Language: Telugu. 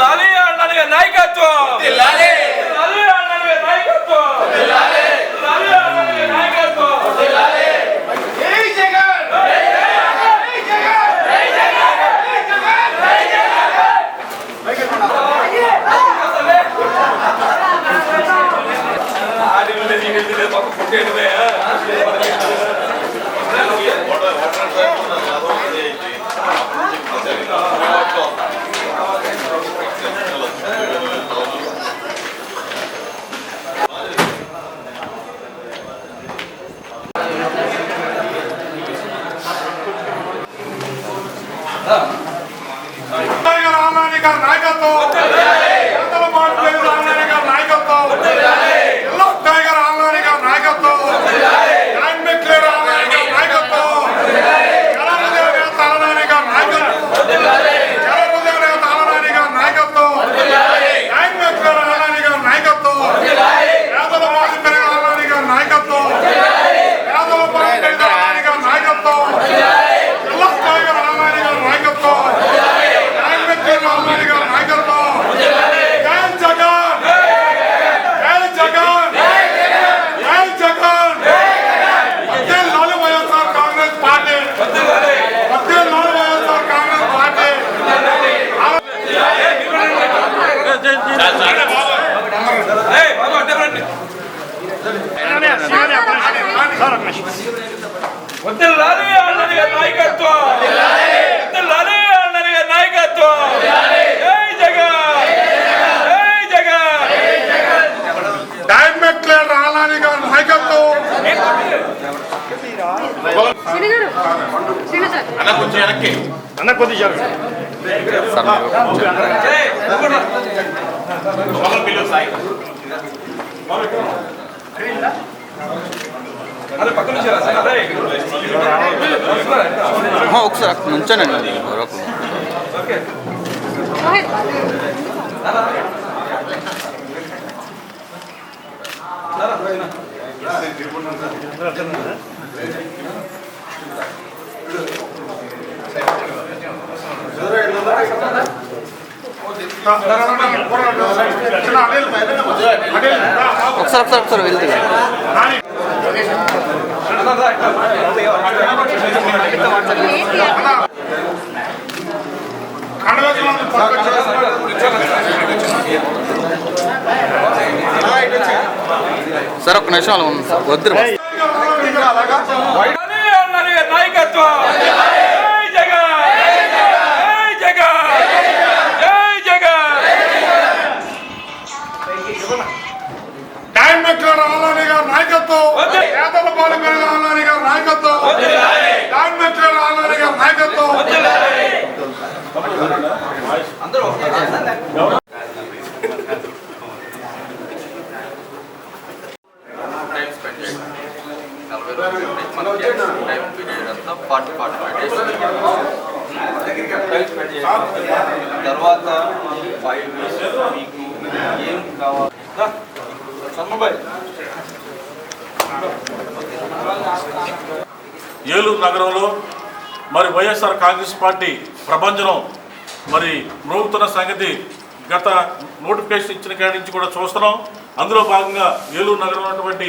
లాలి అన్నదిగా నాయకత్వం లాలి అన్నదిగా నాయకత్వం లాలి అన్నదిగా నాయకత్వం టైగర్ రామారాణి గారి నాయకత్వం ఎంతల మార్పులేదు రామారాణి గారి నాయకత్వం ఎల్లో టైగర్ రామారాణి గారి నాయకత్వం జాయింట్ మెక్లేర్ రామారాణి గారి నాయకత్వం జలహృదయ నేత రామారాణి గారి నాయకత్వం జలహృదయ నేత రామారాణి గారి నాయకత్వం జాయింట్ మెక్లేర్ రామారాణి గారి నాయకత్వం పేదల బాధ పెరిగిన రామారాణి గారి నాయకత్వం పేదల బాధ పెరిగిన రామారాణి గారి నాయకత్వం ఎల్లో టైగర్ రామారాణి గారి నాయకత్వం జగన్మోహన్ రామారావు గారి నాయకత్వం జై జగన్ జై జగన్ జై జగన్ పద్దెనిమిది వైఎస్ఆర్ కాంగ్రెస్ పార్టీ పద్దెనిమిది వైఎస్ఆర్ కాంగ్రెస్ పార్టీ వద్దు లాలి అన్నదిగా నాయకత్వం. వద్దు లాలి అన్నదిగా నాయకత్వం. జై జగన్. జై జగన్. డైమెట్లే రాలాని గారి నాయకత్వం అన్న రా సార్ అదే ఒకసారి ఎవరొకరు ఒకసారి ఒకసారి ఒకసారి వెళ్తే. సార్ ఒక్క నిమిషం అలా ఉంది సార్. వద్దు లాలి అన్నదిగా నాయకత్వం పేదల పాలు నాయకత్వం నాయకత్వం పీరియడ్ అంతా ఫార్టీ ఫార్టీ ఫైవ్ డేస్ తర్వాత ఫైవ్ డేస్ మీకు ఏం కావాలి సమ్మబాయ్ ఏలూరు నగరంలో మరి వైఎస్ఆర్ కాంగ్రెస్ పార్టీ ప్రభంజనం మరి మ్రోగుతున్న సంగతి గత నోటిఫికేషన్ ఇచ్చిన కాడి నుంచి కూడా చూస్తున్నాం. అందులో భాగంగా ఏలూరు నగరంలో ఉన్నటువంటి